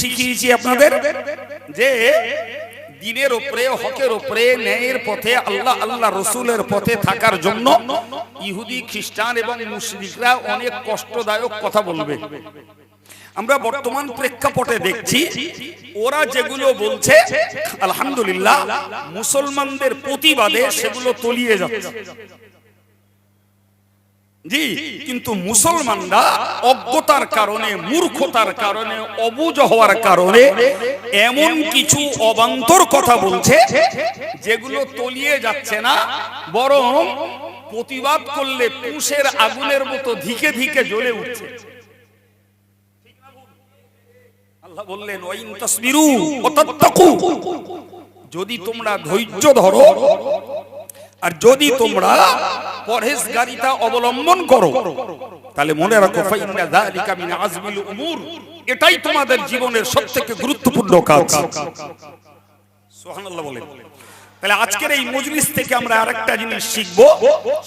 শিখিয়েছি আপনাদের? যে দিনের ওপরে হকের ওপরে ন্যায়ের পথে, আল্লাহ আল্লাহ রসুলের পথে থাকার জন্য ইহুদি, খ্রিস্টান এবং মুসলিকরা অনেক কষ্টদায়ক কথা বলবে। আমরা বর্তমান প্রেক্ষাপটে দেখছি, ওরা যেগুলো বলছে, আলহামদুলিল্লাহ, মুসলমানদের প্রতিবাদে সেগুলো তলিয়ে যাচ্ছে। জি কিন্তু মুসলমানরা অজ্ঞতার কারণে মূর্খতার কারণে অবুঝ হওয়ার কারণে এমন কিছু অবান্তর কথা বলছে যেগুলো তলিয়ে যাচ্ছে না বরং প্রতিবাদ করলে পুষের আগুনের মতো ধিকে ধিকে জ্বলে উঠছে। আল্লাহ বললেন ওয়াইন তাসবিরু ওয়া যদি তোমরা ধৈর্য ধরো আর যদি তোমরা পরহেজগারিতা অবলম্বন করো, তাহলে মনে রাখো এটাই তোমাদের জীবনের সবথেকে গুরুত্বপূর্ণ কাজ। বলেন। তাহলে আজকের এই মজলিস থেকে আমরা আরেকটা জিনিস শিখব,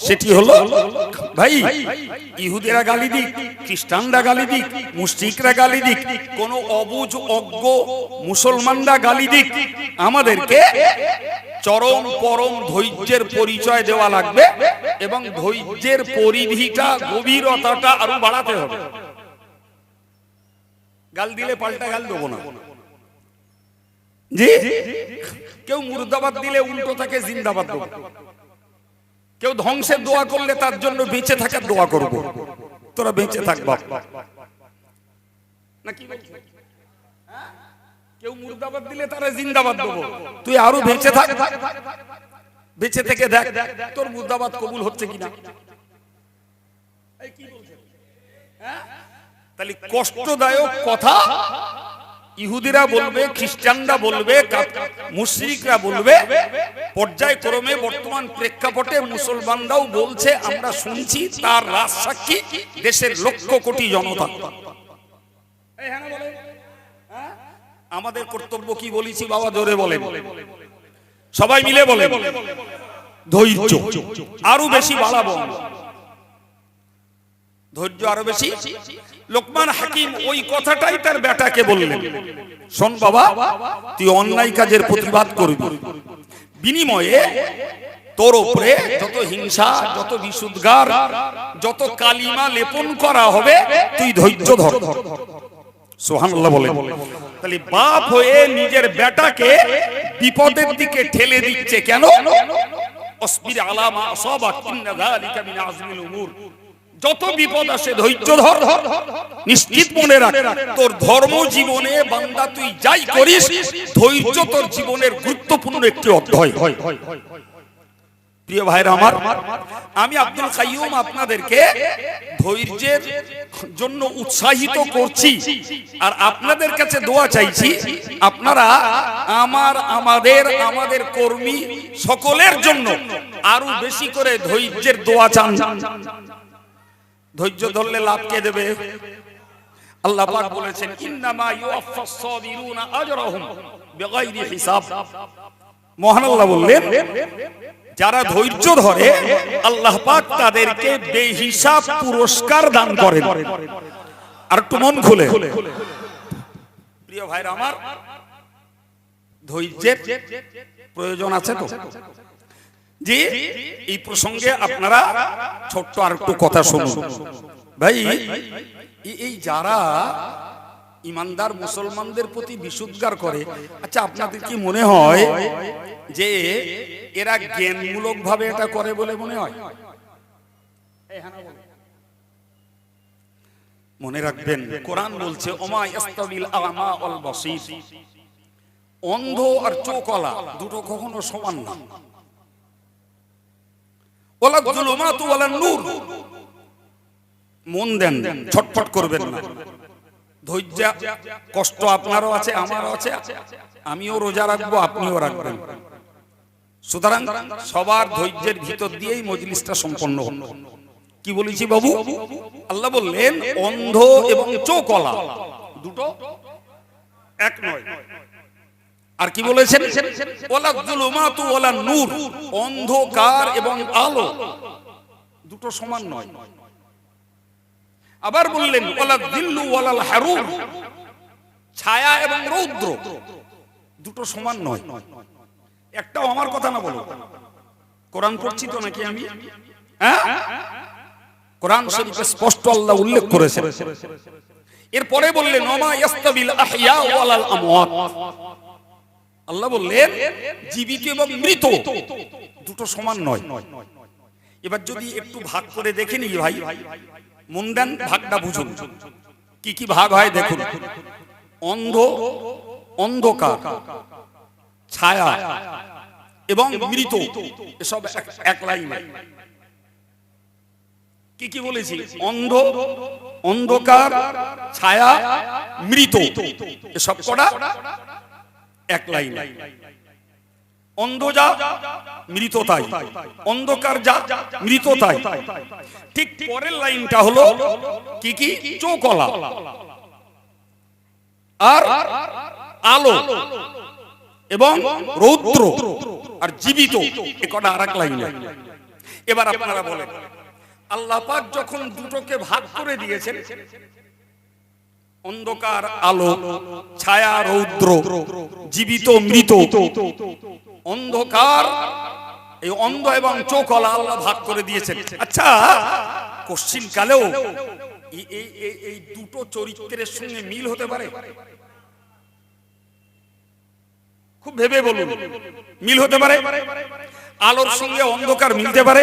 সেটি হলো, ভাই, ইহুদিরা গালি দিক, খ্রিস্টানরা গালি দিক মুসলিকরা গালি দিক, কোন অবুজ, অজ্ঞ, মুসলমানরা গালি দিক, আমাদেরকে চরম পরম ধৈর্যের পরিচয় দেওয়া লাগবে এবং ধৈর্যের পরিধিটা, গভীরতাটা আরও বাড়াতে হবে। গাল দিলে পাল্টা গাল দেবো না। জি কেউ মুর্দাবাদ দিলে উল্টো তাকে জিন্দাবাদ দেবো কেউ ধ্বংসের দোয়া করলে তার জন্য বেঁচে থাকার দোয়া করব তোরা বেঁচে থাক, বাপ না, কি বলছিস? হ্যাঁ? কেউ মুর্দাবাদ দিলে তারা জিন্দাবাদ দেবো তুই আরও বেঁচে থাক বেঁচে থেকে দেখ, তোর মুর্দাবাদ কবুল হচ্ছে কিনা? হ্যাঁ? তাহলে কষ্টদায়ক কথা ইহুদিরা বলবে, খ্রিস্টানরা বলবে মুশরিকরা বলবে, পর্যায়ক্রমে বর্তমান প্রেক্ষাপটে মুসলমানরাও বলছে, আমরা শুনছি তার রাজ সাক্ষী দেশের লক্ষ কোটি জনতা হ্যাঁ? হ্যাঁ? আমাদের কর্তব্য কি বলেছি বাবা, জোরে বলে সবাই মিলে বলে ধৈর্য আরও বেশি বাড়াবো। ধৈর্য আরও বেশি লোকমান হাকিম ওই কথাটাই তার বেটাকে বললেন। শোন বাবা, তুই অন্যায় কাজের প্রতিবাদ করবি। বিনিময়ে তোর উপরে যত হিংসা, যত বিশুদ্গার, যত কালিমা লেপন করা হবে, তুই ধৈর্য ধর। সোহানুল্লাহ বলে তাহলে বাপ হয়ে নিজের বেটাকে বিপদের দিকে ঠেলে দিচ্ছে কেন? অসবির আলামা আসাবাক, ইন্না যালিকা মিন আজমিল উমুর। যত বিপদ আসে ধৈর্য ধর। নিশ্চিত মনে রাখ তোর ধর্ম জীবনে বান্দা তুই যাই করিস ধৈর্য তোর জীবনের গুরুত্বপূর্ণ একটি অধ্যায়। প্রিয় ভাইরা আমার আমি আব্দুল কাইয়ুম আপনাদেরকে ধৈর্যের জন্য উৎসাহিত করছি। আর আপনাদের কাছে দোয়া চাইছি আপনারা আমার আমাদের আমাদের কর্মী সকলের জন্য আরও বেশি করে ধৈর্যের দোয়া চান। ধৈর্য ধরলে লাভ কে দেবে। আল্লাহ পাক বলেছেন ইন্নামা ইউয়াফাস সাবিরুনা আজরাহুম বিগাইরি হিসাব। মহান আল্লাহ বললেন যারা ধৈর্য ধরে আল্লাহ পাক তাদেরকে বেহিসাব পুরস্কার দান করেন। আর একটু মন খুলে। প্রিয় ভাইরা আমার ধৈর্যের প্রয়োজন আছে তো। জি এই প্রসঙ্গে আপনারা ছোট্ট আর একটু কথা শুনুন। ভাই এই- যারা ইমানদার মুসলমানদের প্রতি বিশুদ্ধার করে আচ্ছা আপনাদের কি মনে হয় যে এরা জ্ঞানমূলক ভাবে এটা করে বলে মনে হয়? মনে রাখবেন কোরআন বলছে অন্ধ আর চোখওয়ালা দুটো কখনো সমান না। মন দেন, ছটফট করবেন না। ধৈর্য, কষ্ট আপনারও আছে, আমারও আছে। আমিও রোজা রাখব, আপনিও রাখবেন। সুতরাং সবার ধৈর্যের ভিতর দিয়েই মজলিসটা সম্পন্ন হল কি বলেছি বাবু? আল্লাহ বললেন, অন্ধ এবং চোখলা দুটো? এক নয়। আর কি বলেছেন? ওলা জুলুমাতু ওয়ালা নূর, অন্ধকার এবং আলো। দুটো সমান নয়। আবার বললেন ওয়ালা দিল্লু ওয়ালাল হারুর, ছায়া এবং রৌদ্র। দুটো সমান নয়। একটাও আমার কথা না বলো। কোরআন পড়ছি তো নাকি আমি? হ্যাঁ? কোরআন শরীফে স্পষ্ট আল্লাহ উল্লেখ করেছে এরপরে বললেন নমা ইয়াস্তাবিল আহইয়া ওয়ালাল আমওয়াত। আল্লাহ বললেন, জীবিত এবং মৃত। দুটো সমান নয়। এবার যদি একটু ভাগ করে দেখে নি ভাই, মন দেন ভাগটা বুঝুন। কি কি ভাগ হয় দেখুন। অন্ধ, অন্ধকার, ছায়া এবং মৃত। এসব এক- লাইনে। কি কি বলেছি? অন্ধ, অন্ধকার, ছায়া, মৃত। এসব কটা? এক লাইনে। অন্ধ যা, মৃত তাই। অন্ধকার যা, মৃত তাই। ঠিক পরের লাইনটা হলো কি কি? চৌকলা। আর আলো এবং রৌদ্র আর জীবিত, এ কটা আর এক লাইনে। এবার আপনারা বলেন, আল্লাহ পাক যখন দুটোকে ভাগ করে দিয়েছেন অন্ধকার আলো, ছায়া, রৌদ্র, জীবিত, মৃত। অন্ধকার, এই অন্ধ এবং চোখলা আল্লাহ ভাগ করে দিয়েছেন। আচ্ছা কশ্চিন কালেও এই দুটো চরিত্রের সঙ্গে মিল হতে পারে? খুব ভেবে বলুন, মিল হতে পারে, আলোর সঙ্গে অন্ধকার মিলতে পারে,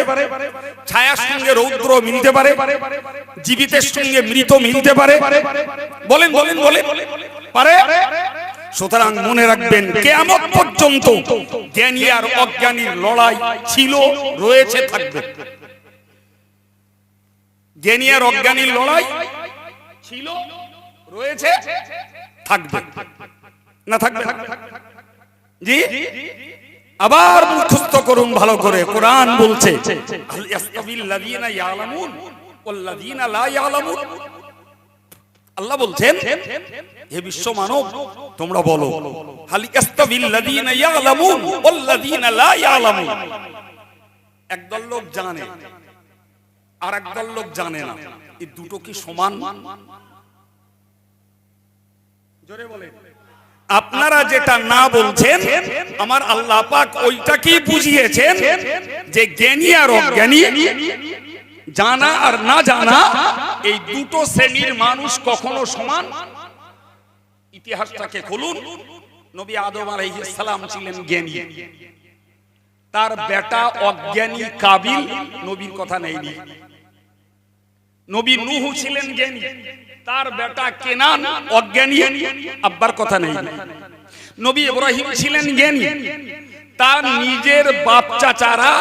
ছায়ার সঙ্গে রৌদ্র মিলতে পারে, জীবিতের সঙ্গে মৃত মিলতে পারে। বলেন বলেন বলেন, পারে? সুতরাং মনে রাখবেন, কেয়ামত পর্যন্ত জ্ঞানী আর অজ্ঞানীর লড়াই ছিল, রয়েছে, থাকবে। জ্ঞানী আর অজ্ঞানীর লড়াই ছিল, রয়েছে, থাকবে। না থাকবে জি? আবার মুখস্থ করুন ভালো করে, কোরআন বলছে। আল্লাহ বলছেন, হে বিশ্ব মানব, তোমরা বলো একদল লোক জানে আর একদল লোক জানে না। এই দুটো কি সমান? জোরে বলেন। আপনারা যেটা না বলছেন, আমার আল্লাহ পাক ওইটাকেই বুঝিয়েছেন যে জ্ঞানী আর অজ্ঞানী, জানা আর না জানা, এই দুটো শ্রেণির মানুষ কখনো সমান? ইতিহাসটাকে খুলুন। নবী আদম আলাইহিস সালাম ছিলেন জ্ঞানী। তার বেটা অজ্ঞানী কাবিল, নবীর কথা নেয়নি। নবী নূহ ছিলেন জ্ঞানী। তার বেটা কেনান অজ্ঞানী। আব্বার কথা নেই। নবী ইব্রাহিম ছিলেন জ্ঞানী। তার নিজের বাপ চাচারা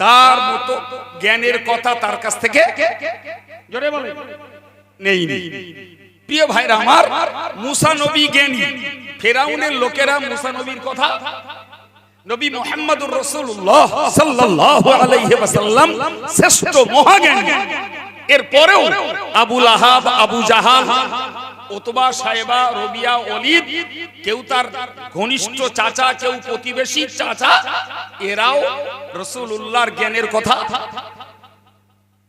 তার মতো জ্ঞানের কথা তার কাছ থেকে জোরে বলে নেই নেই প্রিয় ভাইরা আমার মুসা নবী জ্ঞানী। ফেরাউনের লোকেরা মুসা নবীর কথা নবী মোহাম্মদুর রাসূলুল্লাহ সাল্লাল্লাহু আলাইহি ওয়াসাল্লাম শ্রেষ্ঠ মহাজ্ঞানী। এরপরেও আবুল আহাব আবু জাহাল ওতবা সাহেবা, রবিয়া অলিদ কেউ তার ঘনিষ্ঠ চাচা, কেউ প্রতিবেশী চাচা, এরাও রসুল্লাহর জ্ঞানের কথা।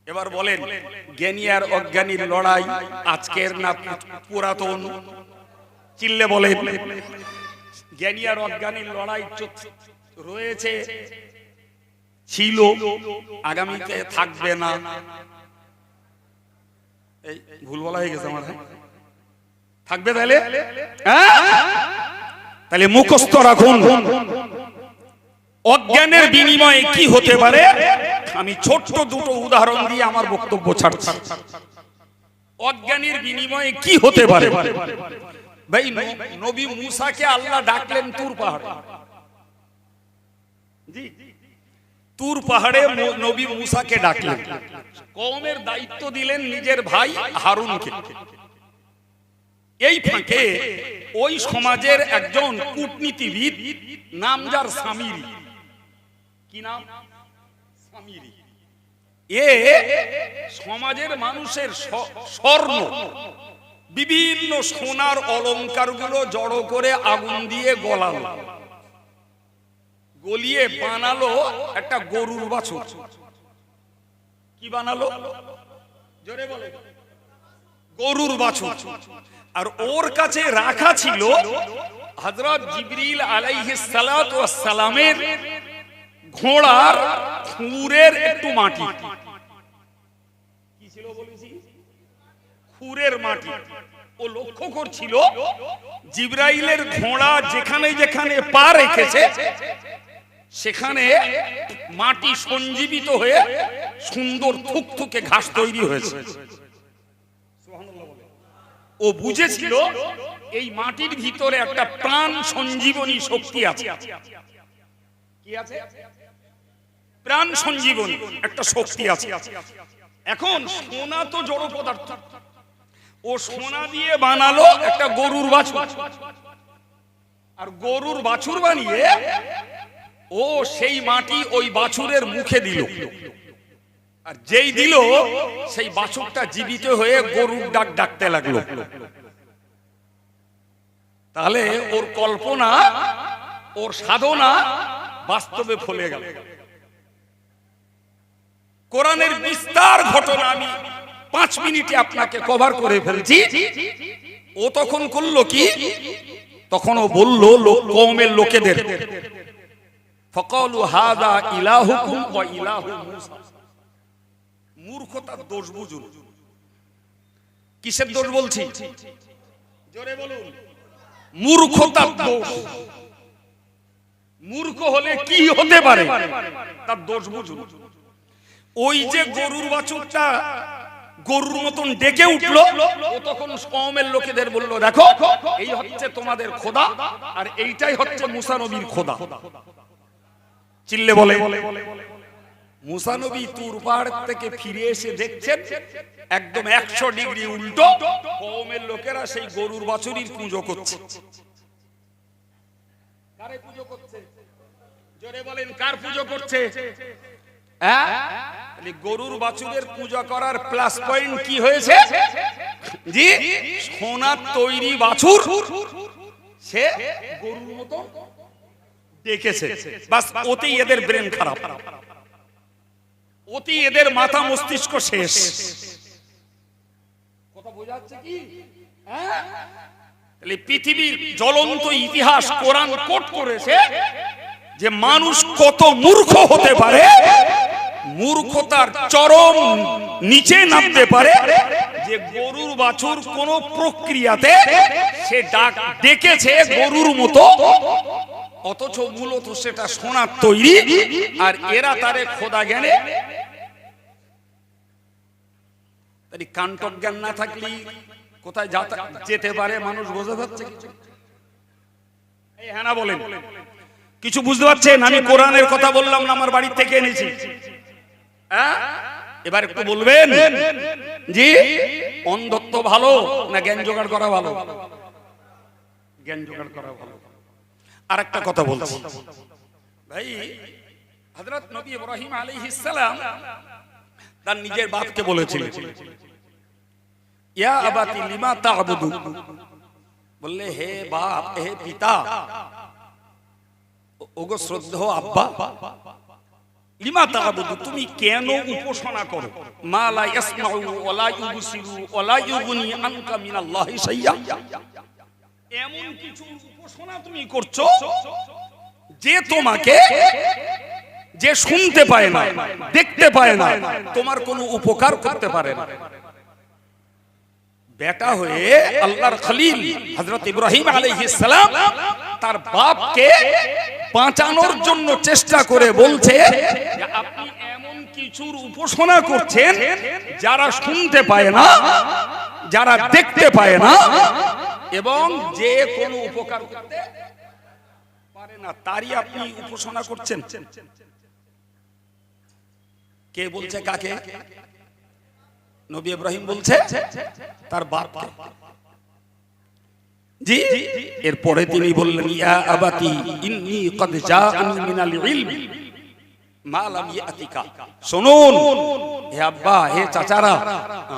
এবার বলেন, জ্ঞানী আর অজ্ঞানীর লড়াই আজকের না পুরাতন? চিল্লে বলেন, জ্ঞানী আর অজ্ঞানীর লড়াই রয়েছে। ছিল, আগামীতে থাকবে না। এই ভুল বলা হয়ে গেছে আমার হ্যাঁ? থাকবে তাহলে? হ্যাঁ? তাহলে মুখস্থ রাখুন। অজ্ঞানের বিনিময়ে কি হতে পারে? আমি ছোট্ট দুটো উদাহরণ দিয়ে আমার বক্তব্য ছাড়ছি। অজ্ঞানের বিনিময়ে কি হতে পারে? ভাই, নবী মুসাকে আল্লাহ ডাকলেন তুর পাহাড়ে। তুর পাহাড়ে নবী মুসাকে ডাকলেন। কওমের দায়িত্ব দিলেন নিজের ভাই হারুনকে। এই ফাঁকে ওই সমাজের একজন কূটনীতিবিদ নাম যার সামিরি। কি নাম? সামিরি। এ সমাজের মানুষের স্বর্ণ। বিভিন্ন সোনার অলংকারগুলো জড়ো করে আগুন দিয়ে গলালো। গলিয়ে বানালো একটা গরুর বাছুর। কি বানালো? জোরে বলে। গরুর বাছুর। আর ওর কাছে রাখা ছিল হযরত জিবরিল ওয়াস সালামের ঘোড়ার খুরের একটু মাটি। কি ছিল বলেছি খুরের মাটি। ও লক্ষ্য করছিল জিব্রাইলের ঘোড়া যেখানে যেখানে পা রেখেছে সেখানে মাটি সঞ্জীবিত হয়ে সুন্দর থুকথুকে ঘাস তৈরি হয়েছে। ও বুঝেছিল এই মাটির ভিতরে একটা প্রাণ সঞ্জীবনী শক্তি আছে। আছে? প্রাণ সঞ্জীবনী একটা শক্তি আছে। এখন সোনা তো জড় পদার্থ। ও সোনা দিয়ে বানালো একটা গরুর বাছুর। আর গরুর বাছুর বানিয়ে ও সেই মাটি ওই বাছুরের মুখে দিল। আর যেই দিল, সেই বাছুরটা জীবিত হয়ে গরুর ডাক ডাকতে লাগল। তাহলে ওর কল্পনা, ওর সাধনা বাস্তবে ফলে গেল। কোরআনের বিস্তার ঘটনা আমি পাঁচ মিনিটে আপনাকে কভার করে ফেলছি। ও তখন করল কি? তখন ও বলল, লোক, কওমের লোকেদের। ফকালু হাদা ইলাহুকুম ওয়া ইলাহু মূসা। মূর্খতার দোষ বুঝুন। কিসের দোষ বলছি? জোরে বলুন। মূর্খতার দোষ। মূর্খ হলে কি হতে পারে? তার দোষ বুঝুন। ওই যে গরুর বাছুরটা গরুর মতন ডেকে উঠল, ও তখন কমের লোকেদের বলল, দেখো, এই হচ্ছে তোমাদের খোদা আর এইটাই হচ্ছে মুসা নবীর খোদা। চিল্লে বলে মুসানবী তুর পাহাড় থেকে ফিরে এসে দেখছেন একদম একশো ডিগ্রি উল্টো কৌমের লোকেরা সেই গরুর বাছুরির পুজো করছে। কারে পুজো করছে? জোরে বলেন কার পুজো করছে? হ্যাঁ? গরুর বাছুরের পূজা করার প্লাস পয়েন্ট কি হয়েছে? জি সোনার তৈরি বাছুর। সে গরুর মতো দেখেছে। বাস ওতেই এদের ব্রেন খারাপ। অতি এদের মাথা মস্তিষ্ক শেষ। কথা বোঝাচ্ছে কি? হ্যাঁ? তাহলে পৃথিবীর জ্বলন্ত ইতিহাস কোরআন কোট করেছে যে মানুষ কত মূর্খ হতে পারে মূর্খতার চরম নিচে নামতে পারে যে গরুর বাছুর কোন প্রক্রিয়াতে সে ডাক ডেকেছে গরুর মতো অথচ মূলত সেটা সোনার তৈরি আর এরা তারে খোদা জ্ঞানে। কান্টক জ্ঞান। না থাকলে কোথায় যাতা- পারে মানুষ বোঝা যাচ্ছে? এই হ্যাঁ বলেন। কিছু বুঝতে পারছেন? আমি কোরআনের কথা বললাম না আমার বাড়ি থেকে এনেছি। হ্যাঁ? এবার একটু বলবেন? জি? অন্ধত্ব ভালো না জ্ঞান জোগাড় করা ভালো? জ্ঞান জোগাড় করা ভালো। আর একটা কথা বলছি। ভাই হযরত নবী ইব্রাহিম আলাইহিস সালাম তার নিজের বাপকে বলেছিলেন। ইয়া আবাতি লিমা তা'বুদু। বললে হে বাপ হে পিতা ওগো শ্রদ্ধেয় আব্বা লিমা তা'বুদু তুমি কেন উপাসনা করো? মা লা ইয়াসমাউ ওয়া লা ইউবসিরু ওয়া লা ইউগনি আনকা মিনাল্লাহি শাইয়্যা এমন কিছু উপাসনা তুমি করছ যে তোমাকে যে শুনতে পায় না দেখতে পায় না তোমার কোনো উপকার করতে পারে না। বেটা হয়ে আল্লাহর খলিল হযরত ইব্রাহিম আলাইহিস সালাম তার বাপকে বাঁচানোর জন্য চেষ্টা করে বলছে আপনি এমন কিছুর উপাসনা করছেন যারা শুনতে পায় না যারা দেখতে পায় না এবং যে কোনো উপকার করতে পারে না তারই আপনি উপাসনা করছেন। কে বলছে কাকে? নবী ইব্রাহিম বলছে তার বাপকে। জি এরপরে তিনি বললেন ইয়া আবাতি ইন্নী কদ জাআনি মিনাল ইলম মা লাম ইয়াতিকা। শুনুন। হে আব্বা, হে চাচারা,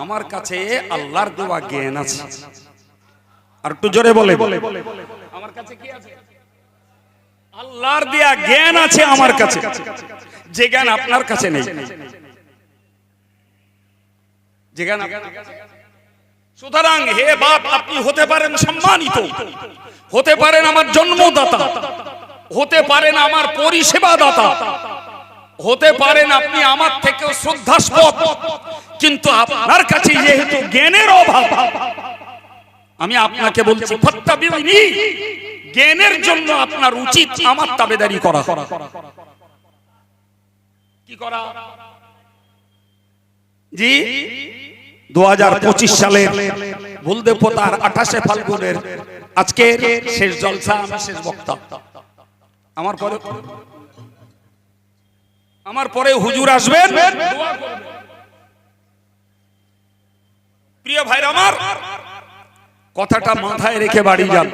আমার কাছে আল্লাহর জ্ঞান আছে। আর একটু জোরে বলে। আমার কাছে কি আছে? আল্লাহর দেয়া জ্ঞান আছে আমার কাছে। যে জ্ঞান আপনার কাছে নেই। যে জ্ঞান সুতরাং হে বাপ, আপনি হতে পারেন সম্মানিত। হতে পারেন আমার জন্মদাতা। হতে পারেন আমার পরিষেবা দাতা হতে পারেন আপনি আমার থেকেও শ্রদ্ধাস্পদ, কিন্তু আপনার কাছে যেহেতু জ্ঞানের অভাব, আমি আপনাকে বলছি জ্ঞানের জন্য আপনার উচিত আমার তাবেদারি করা। কি করা? জি দু হাজার পঁচিশ সালের ভুলদেব পোতার আঠাশে ফাল্গুনের আজকে শেষ জলসা শেষ বক্তা। আমার পরে আমার পরে হুজুর আসবেন? প্রিয় ভাইরা আমার কথাটা মাথায় রেখে বাড়ি যান।